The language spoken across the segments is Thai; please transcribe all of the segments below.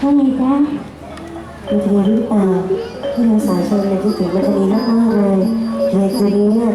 ว่าไงจ๊ะมีทีหรือเปล่าที่เราสายชนเนี่ยคิดถึงมันคดีมากๆเลยในคืนนี้เนี่ย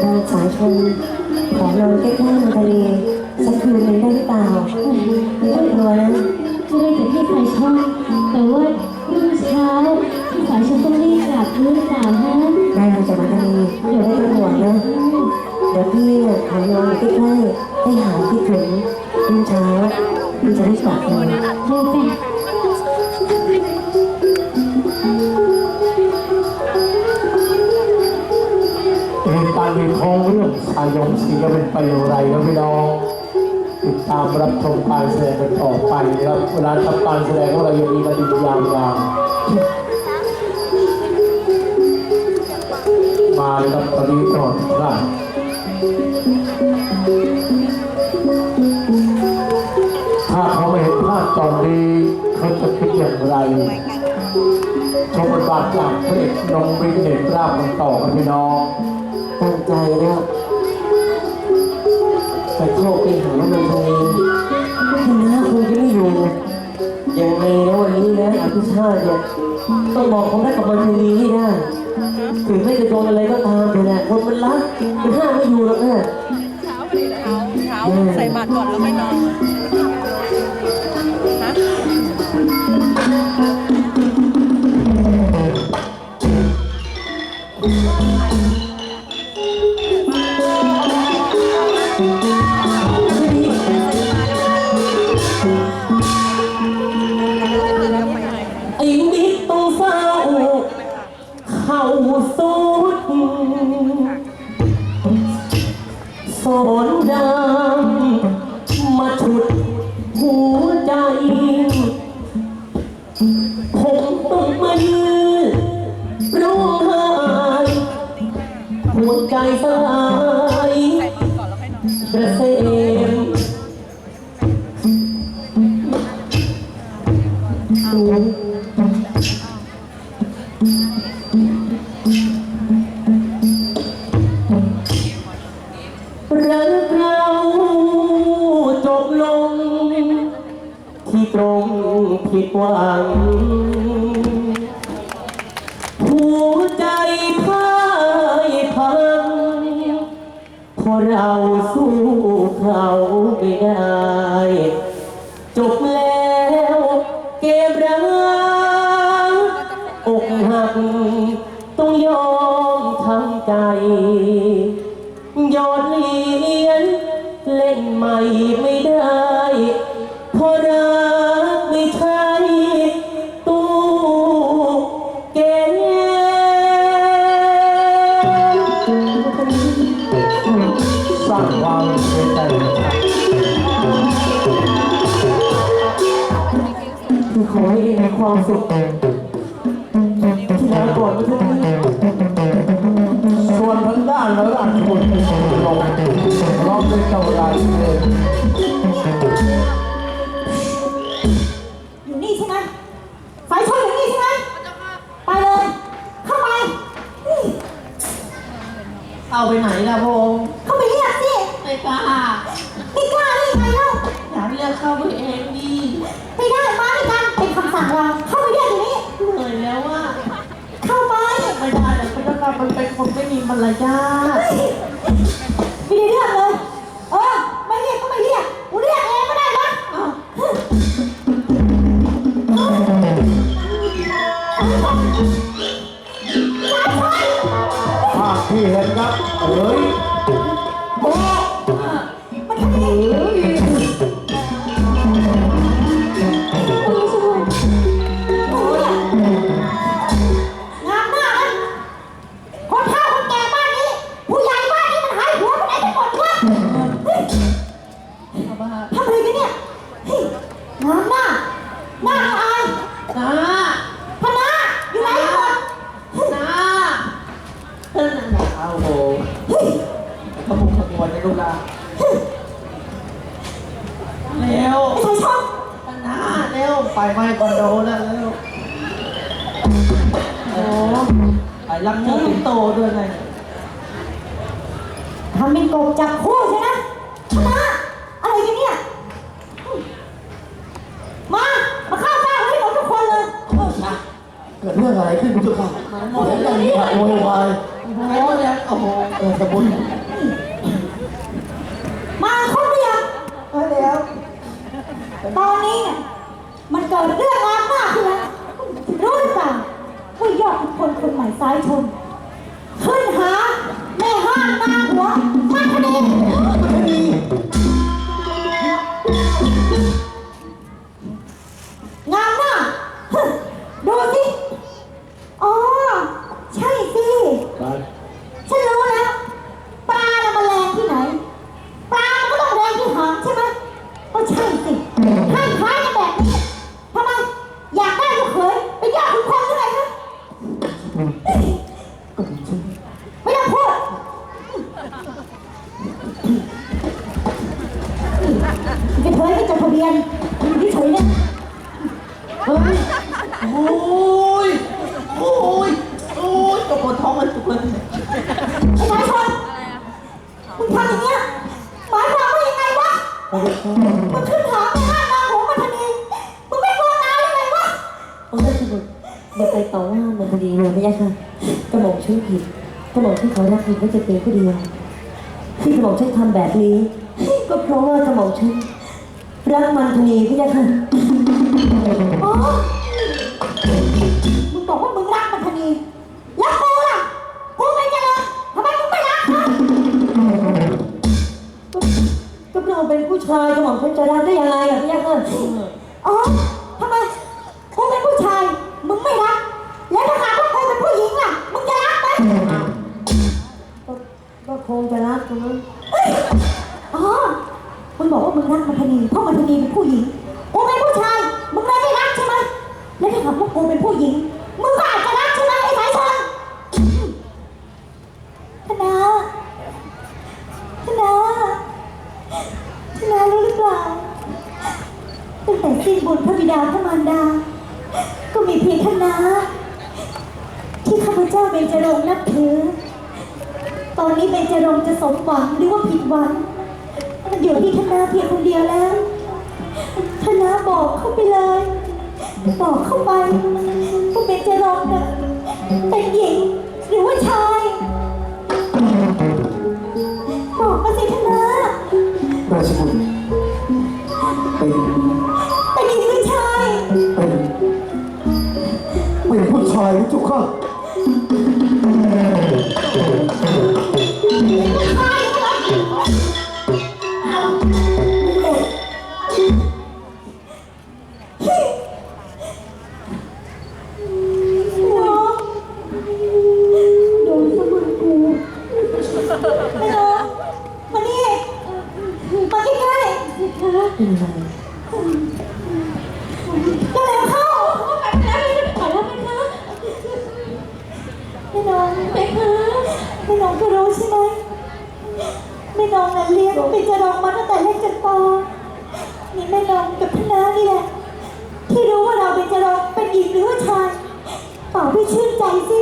เราสายชนของเราใกล้ๆมันทะเลสักคืนหนึ่งได้หรือเปล่าไม่ต้องกลัวนะจะได้แต่ที่สายชนแต่ว่ารุ่งเช้าที่สายชนต้องรีบกลับหรือเปล่าฮะได้เราจะมาทะเลเดี๋ยวไม่ต้องห่วงนะเดี๋ยวพี่เนี่ยของเราอยู่ใกล้ๆให้หายคิดถึงรุ่งเช้า พี่จะได้กลับเลยเจอจ้ะเหตุการณ์มีโครงเรื่องชายงศรีจะเป็นไปอย่างไรครับพี่น้อง ติดตามรับชมการแสดงกันต่อไปนะครับเวลาทำการแสดงของเรายังมีกันอีกยาวๆมาเลยครับตอนนี้ก่อนครับ อย่างไรชมบทบาทจากพระเอกนงบินเด็กราบกันต่อกันพี่น้องตั้งใจแล้วจะเข้าไปหามันทะเลที่น้าคงจะไม่อยู่ยังไงนะวันนี้นะอภิชาติเนี่ยต้องบอกความรักกับมันทะเลให้ได้ถึงไม่จะโดนอะไรก็ตามเถอะนะคนมันรักมันห้ามไม่อยู่หรอกนะเช้าใส่บาตรก่อนแล้วค่อยนอน อนดำมาฉุดหัวใจ ผมต้องมายืนร้องไห้หัวใจสลาย ผิดหวัง หัวใจพ่ายพังเพราะเราสู้เขาไม่ได้ จบแล้วเกมรักอกหัก ต้องยอมทำใจยอด เรามันเป็นคนไม่มีมารยาทไม่ได้เรื่องเลย เออ ไม่เรียกก็ไม่เรียกกูเรียกเองก็ได้นะอ้าวภาพที่เห็นครับเอ้ย ไปรับเชิญสิงโตด้วยไงทำเป็นกบจับคู่ใช่ไหมพนาอะไรกันเนี่ย มา มาเข้าเฝ้าเกิดเรื่องอะไรขึ้นจุกค่ะเสียงดังนี้โวยวายโอ้ยแล้วโอ้โหเออตะบุญมาครบหรือยังมาแล้ว ตอนนี้เนี่ยมันเกิดเรื่องงานมากขึ้นแล้วรู้หรือเปล่าว่ายอดคนคนใหม่ ซ้ายชน ต่อว่ามันคดีเลยพระยะค่ะกระหม่อมชื่อผิดกระหม่อมชื่อเขารักผิดก็จะเป็นผู้เดียวที่กระหม่อมชื่อทำแบบนี้ ก็เพราะว่ากระหม่อมชื่อรักมันคดีพระยะค่ะโอ๋อมึงบอกว่ามึงรักมันทันทีแล้วกูล่ะกูไม่เจะรักทำไมมึงไม่รักมันก็กระหม่อมเป็นผู้ชายกระหม่อมชื่อจะรักได้ยังไงอะพระยะค่ะอ๋อทำไม กูเป็นผู้ชาย มึงไม่รัก แล้วถ้าหากว่ากูเป็นผู้หญิงล่ะ มึงจะรักไหม ก็ก็คงจะรักนะ อ๋อ มึงบอก ว่ามึงรักมันทันทีเพราะมันทันทีเป็นผู้หญิงกูเป็นผู้ชายมึงเลยไม่รักใช่ไหมแล้วถ้าหากว่ากูเป็นผู้หญิงมึงก็อาจจะรักใช่ไหมไอ้สายชนธนาธนาธนารู้หรือเปล่าตั้งแต่สิ้นบุญพระบิดาพระมารดา ก็มีเพียงธนาที่ข้าพเจ้าเบญจรงค์นับถือ ตอนนี้เบญจรงค์จะสมหวังหรือว่าผิดหวัง อยู่ที่ธนาเพียงคนเดียวแล้วธนาบอกเข้าไปเลย บอกเข้าไปว่าเบนจะรงนะเป็นหญิงหรือว่าชาย บอกมาสิธนาราชบุตร เป็นไรก็แล้วเข้าไปแล้วไปแล้วไปแล้วไม่น้องไปคะไม่น้องก็รู้ใช่ไหมไม่น้องน่ะเลี้ยงเป็นจะรองมาตั้งแต่เล็กจนโตนี่แม่น้องกับพนานี่แหละ ที่รู้ว่าเราเป็นจะรองเป็นหญิงหรือว่าชายเป่าพี่ชื่นใจสิ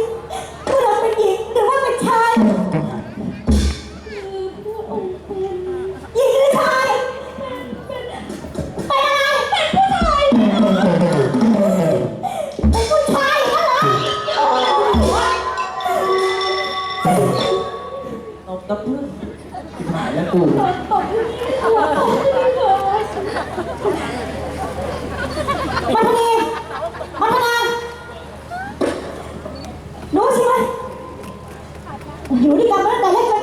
อยู่ด้วยกันมาตั้งแต่เล็ก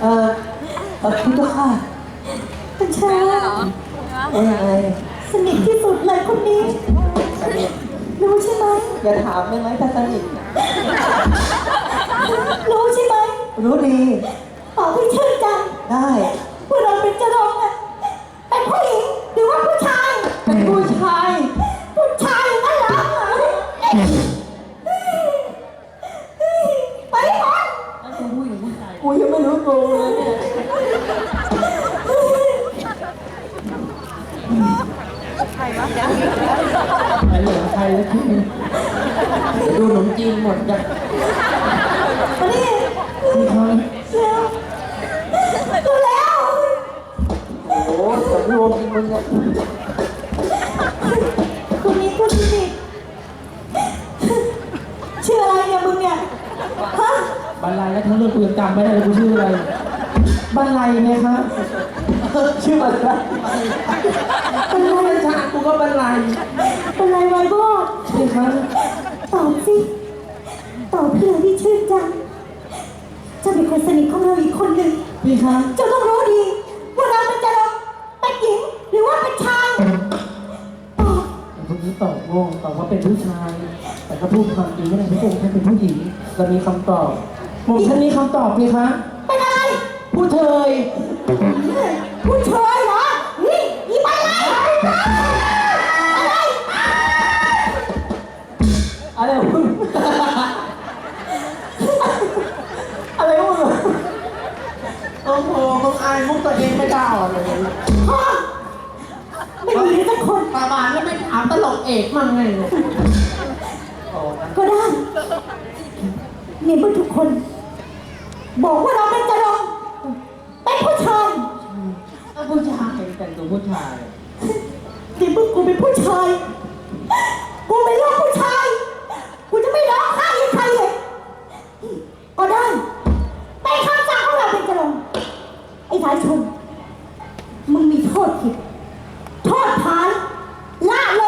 เออเออคุณเจ้าค่ะเป็นชายเอ้ยอะไรสนิทที่สุดเลยคนนี้ รู้ใช่ไหมอย่าถามได้ไหมถ้าสนิทรู้ใช่ไหมรู้ดี ตอบให้ชื่นใจได้ ว่าเราเป็นเจรองูยังไม่รู้ตัวเลยใครวะใครเหลือใครล้วที่ดูหนุมจีนหมดจ้ะนี่มีคตัวแล้ว โอ้สำรวมมึงอยคนนี้คนสนิท รรลัยแล้วทั้งเรื่องกูยังจำไม่ได้เลยกูชื่ออะไรบรรลัยไหมครับชื่ออะไรเป็นไรชากูก็บรรลัยเป็นไรไว้บ้างพี่ครับตอบสิตอบเพื่อที่ชื่นใจเจะเป็นคนสนิทของเราอีกคนหนึ่งพี่ครับเจ้าต้องรู้ดี ว่าเราเป็นจะเราเป็นหญิงหรือว่าเป็นชายตอบพวกนี้ตอบโง่ตอบว่าเป็นผู้ชาย แต่ก็พูดความจริงไม่ได้พระองค์ท่านเป็นผู้หญิงเรามีคำตอบ ผมท่านมีคำตอบพี่ครับเป็นอะไรผู้เชยผู้ชายเหรอ นี่อีไปไรอะไรอะไรของมึงอะไรของมึงโอ้โหมึงอายมุกตัวเองไม่ได้เลยพ่อไม่มีเลยสักคนประมาณแล้วไม่ถามตลกเอกมั่งไงเนี่ยโอ้นะก็ได้ในเมื่อทุกคน บอกว่าเราเป็นจะลงเป็นผู้ชายเอาผู้ชายแต่งตัวผู้ชายในเมื่อกูเป็นผู้ชาย กูเป็นลูกผู้ชาย กูจะไม่ร้องไห้ให้ใครเลยก็ได้เป็นคำสั่งของเราเป็นจะลงไอ้สายชนมึงมีโทษผิด โทษฐานละเลย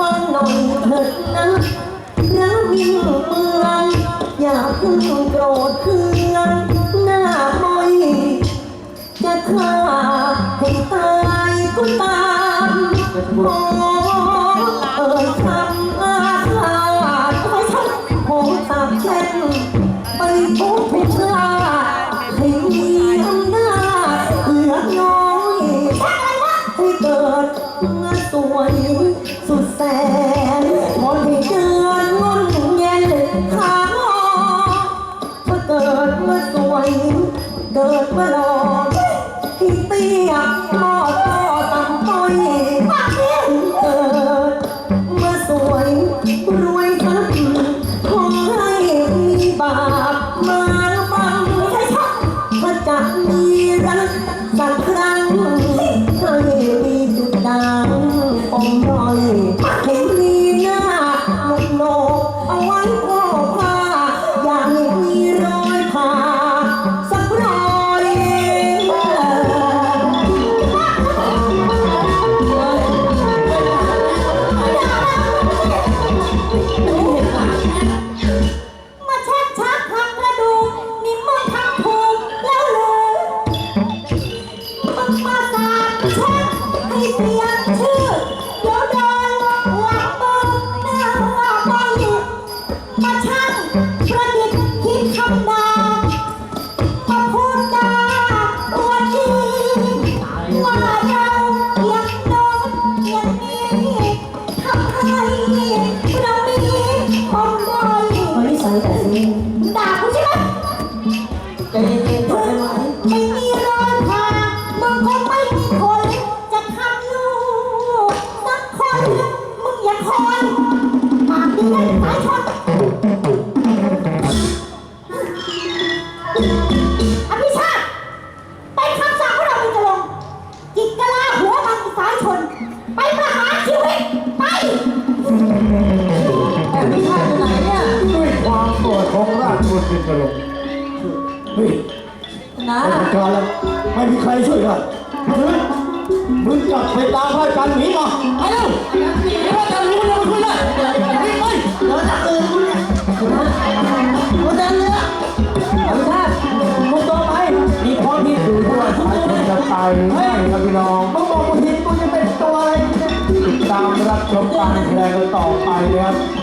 ฟังหน่อยเถิดนะแล้ววิ่งเมืองอย่าเพึ่งโกรธเคืองหน้ามอย จะฆ่าให้ตายก็ตามขอเอ่ยคำอาฆาตขอฉันขอสาบแช่งไปทุก ด่ากูใช่ไหม ใจเย็น ตรเป็นกระลงเฮ้ยนะไม่ต้องการแล้วไม่มีใครช่วยได้เพราะฉะนั้นมึงกลับไปตามพระอาจารย์หมีมาไปเร็วพระอาจารย์หมีมันยังไม่คุยเลยวิ่งไปเดี๋ยวจะตื่นกูเนี่ยกูเดินเรืออนุชาติมุกตัวไปมีความผิดอยู่ด้วยสายชนจะตหรือไม่ครับพี่น้องมึงบอกกูเห็นกูจะเป็นตัวอะไรเนี่ยติดตามรับชมการแสดงกันต่อไปนะครับ